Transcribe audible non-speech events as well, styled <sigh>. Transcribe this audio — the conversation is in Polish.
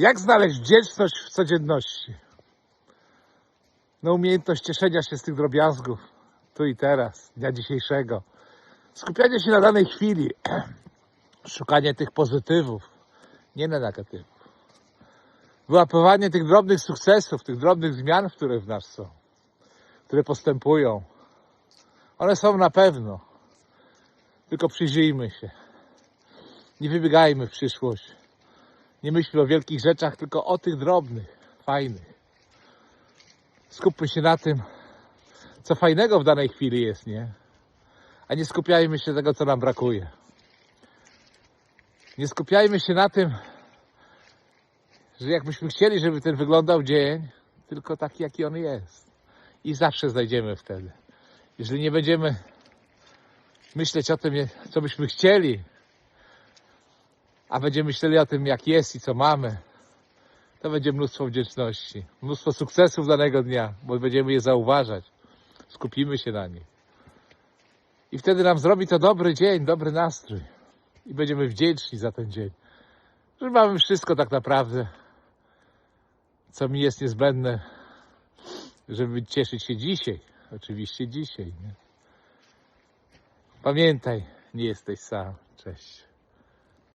Jak znaleźć wdzięczność w codzienności? No umiejętność cieszenia się z tych drobiazgów, tu i teraz, dnia dzisiejszego. Skupianie się na danej chwili, <clears throat> szukanie tych pozytywów, nie na negatywów. Wyłapywanie tych drobnych sukcesów, tych drobnych zmian, które w nas są, które postępują. One są na pewno. Tylko przyjrzyjmy się. Nie wybiegajmy w przyszłość. Nie myślmy o wielkich rzeczach, tylko o tych drobnych, fajnych. Skupmy się na tym, co fajnego w danej chwili jest, nie? A nie skupiajmy się tego, co nam brakuje. Nie skupiajmy się na tym, że jakbyśmy chcieli, żeby ten wyglądał dzień, tylko taki, jaki on jest. I zawsze znajdziemy wtedy. Jeżeli nie będziemy myśleć o tym, co byśmy chcieli, a będziemy myśleli o tym, jak jest i co mamy, to będzie mnóstwo wdzięczności, mnóstwo sukcesów danego dnia, bo będziemy je zauważać. Skupimy się na nich. I wtedy nam zrobi to dobry dzień, dobry nastrój. I będziemy wdzięczni za ten dzień. Że mamy wszystko tak naprawdę, co mi jest niezbędne, żeby cieszyć się dzisiaj. Oczywiście dzisiaj. Nie? Pamiętaj, nie jesteś sam. Cześć.